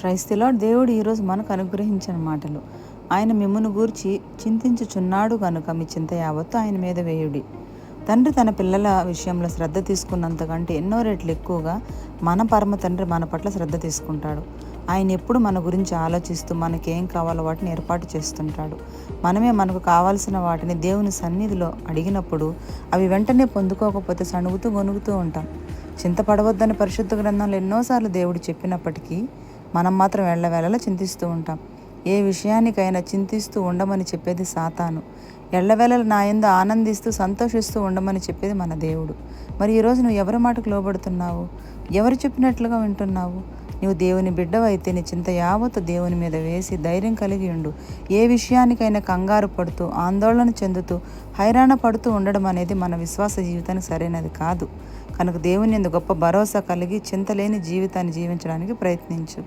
క్రైస్తలాడ్ దేవుడు ఈరోజు మనకు అనుగ్రహించిన మాటలు. ఆయన మిమ్మును గూర్చి చింతించుచున్నాడు కనుక మీ చింత యావత్తు ఆయన మీద వేయుడి. తండ్రి తన పిల్లల విషయంలో శ్రద్ధ తీసుకున్నంతకంటే ఎన్నో రెట్లు ఎక్కువగా మన పరమ తండ్రి మన పట్ల శ్రద్ధ తీసుకుంటాడు. ఆయన ఎప్పుడు మన గురించి ఆలోచిస్తూ మనకేం కావాలో వాటిని ఏర్పాటు చేస్తుంటాడు. మనమే మనకు కావాల్సిన వాటిని దేవుని సన్నిధిలో అడిగినప్పుడు అవి వెంటనే పొందుకోకపోతే సణుగుతూ గొనుగుతూ ఉంటాం. చింతపడవద్దని పరిశుద్ధ గ్రంథంలో ఎన్నోసార్లు దేవుడు చెప్పినప్పటికీ మనం మాత్రం ఎళ్ళవేళలా చింతిస్తూ ఉంటాం. ఏ విషయానికైనా చింతిస్తూ ఉండమని చెప్పేది సాతాను. ఎల్లవేళలు నా యందు ఆనందిస్తూ సంతోషిస్తూ ఉండమని చెప్పేది మన దేవుడు. మరి ఈరోజు నువ్వు ఎవరి మాటకు లోబడుతున్నావు? ఎవరు చెప్పినట్లుగా వింటున్నావు? నువ్వు దేవుని బిడ్డవైతే నీ చింత యావత్తు దేవుని మీద వేసి ధైర్యం కలిగి ఉండు. ఏ విషయానికైనా కంగారు పడుతూ ఆందోళన చెందుతూ హైరాణ పడుతూ ఉండడం అనేది మన విశ్వాస జీవితానికి సరైనది కాదు. కనుక దేవుని ఎందు గొప్ప భరోసా కలిగి చింతలేని జీవితాన్ని జీవించడానికి ప్రయత్నించు.